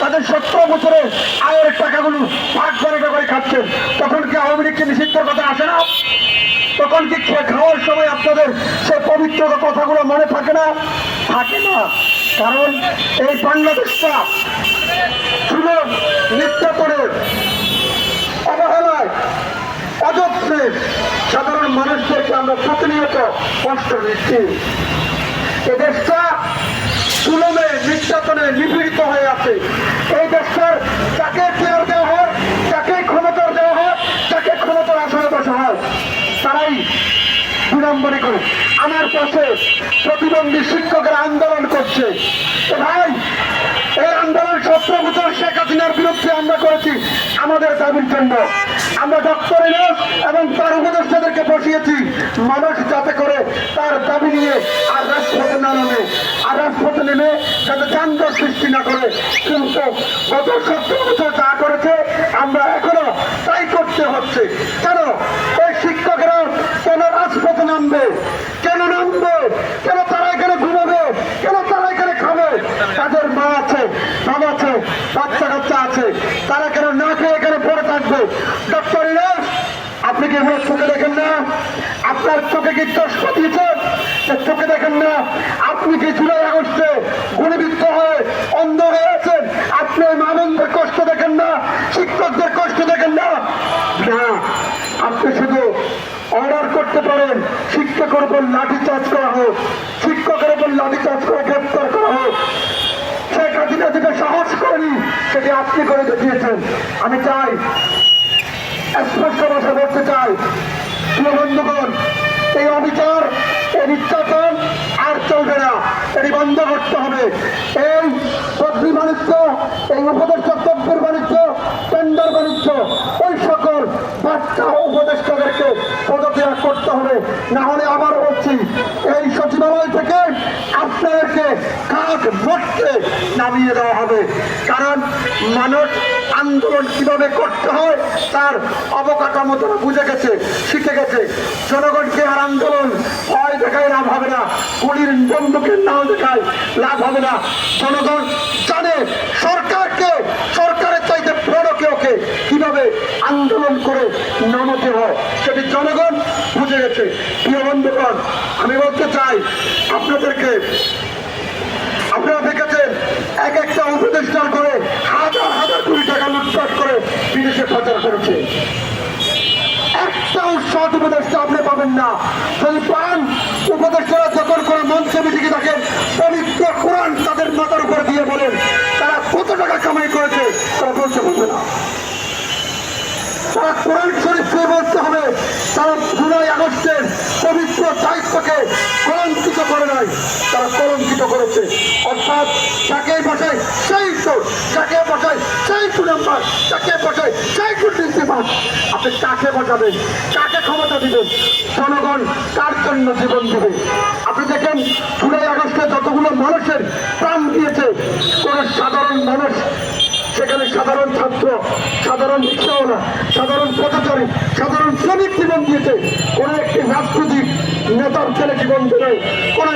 তাদের সত্তর বছরে আয়ের টাকাগুলো ভাগ করে করে খাচ্ছেন, তখন কি আওয়ামী লীগকে নিষিদ্ধের কথা আসে না? তখন কি খাওয়ার সময় আপনাদের সে পবিত্র কথাগুলো মনে থাকে না? থাকে না। কারণ এই বাংলাদেশটা ছিল নির্যাতনের, অবহেলায়, অযত্নে সাধারণ মানুষদেরকে আমরা প্রতিনিয়ত কষ্ট দিচ্ছি। এদেশটা সুলমে নির্যাতনে নিপীড়িত হয়ে আছে এই দেশটার যাকে চেয়ার দেওয়া হয় যাকে ক্ষমতা দেওয়া হয় যাকে ক্ষমতার আসনে বসা হয় তারাই বিড়ম্বনী করে আমার পাশে প্রতিবন্ধী শিক্ষকেরা আন্দোলন করছে। ভাই এই আন্দোলন সতেরো বছর শেখ হাসিনার বিরুদ্ধে আমরা করেছি আমাদের দাবির জন্য। আমরা ডক্টর এবং তার উপদেষ্টাদেরকে বসিয়েছি মানুষ যাতে করে তার দাবি নিয়ে আর রাজপথে না নামে, আর রাজপথে নেমে যাতে যানজট সৃষ্টি না করে। কিন্তু গত সতেরো বছর যা করেছে, আমরা এখনও তাই করতে হচ্ছে কেন এই শিক্ষকেরা কেন রাজপথে নামবে কেন তারা এখানে ঘুমাবে? কেন তারা এখানে খাবে? তাদের মা আছে, বাবা আছে, বাচ্চা কাচ্চা আছে। তারা কেন না খেয়ে এখানে পড়ে থাকবে? ডক্টর আপনি কি এগুলো চোখে দেখেন না? আপনার চোখে কি চশমা দিয়েছেন চোখে দেখেন না। আপনি কি জুলাই আগস্টে গুলিবিদ্ধ হয়ে অন্ধ হয়ে আছেন? আপনি মামনদের কষ্ট দেখেন না? শিক্ষকদের কষ্ট দেখেন না? না, আপনি শুধু করতে পারেন, শিক্ষকের উপর লাঠি চার্জ করা হোক, শিক্ষকের উপর লাঠি চার্জ করে গ্রেপ্তার করা হোক। শেখ হাসিনা যেটা সাহস করেনি, সেটি আপনি করে দেখিয়েছেন। আমি চাই, স্পষ্ট ভাষা বলতে চাই, প্রিয় বন্ধুগণ, এই অবিচার, এই নির্যাতন আর চলবে না, এটি বন্ধ করতে হবে। এই বদলি বাণিজ্য, এই উপদেষ্টা দ্রব্যের বাণিজ্য টেন্ডার বাণিজ্য, ওই সকল হবে, না হলে আবার বলছি, এই সচিবালয় থেকে আপনাদেরকে কাজ মরতে নামিয়ে দেওয়া হবে। কারণ মানুষ আন্দোলন কীভাবে করতে হয়, তার অবকাঠামো তারা বুঝে গেছে, শিখে গেছে। জনগণকে আর আন্দোলন ভয় দেখায়, লাভ হবে না। গুলির বন্দুকের নাও দেখায়, লাভ হবে না। জনগণ জানে, সরকারকে, সরকারের আন্দোলন করে নামাতে হয়। সেটি জনগণ বুঝে গেছে। প্রিয় বন্ধুগণ, আমি বলতে চাই, আপনাদেরকে, আপনারা দেখেছেন, এক একটা উপদেষ্টার করে হাজার হাজার কোটি টাকা লুটপাট করে বিদেশে পাচার করেছে। একটা সৎ উপদেষ্টা আপনি পাবেন না। যদি পান কোরআন শরীফকে বলতে হবে, তারা জুলাই আগস্টের পবিত্র দায়িত্বকে কলঙ্কিত করে নাই, তারা কলঙ্কিত করেছে। অর্থাৎ যাকে বসায় সেই চোর যাকে বসায় সেই টু নাম্বার যাকে বসায় সেই দুর্নীতিবাদ আপনি কাকে বসাবেন, কাকে ক্ষমতা দিবেন? জনগণ কার জন্য জীবন দেবে? আপনি দেখেন, জুলাই আগস্টে যতগুলো মানুষের প্রাণ দিয়েছে কোন সাধারণ মানুষ সেখানে সাধারণ ছাত্র, সাধারণ রিক্সাওয়ালা সাধারণ পথচারী, সাধারণ শ্রমিক জীবন দিয়েছে। কোনো একটি রাজনৈতিক নেতার ছেলে জীবন দিলে কোন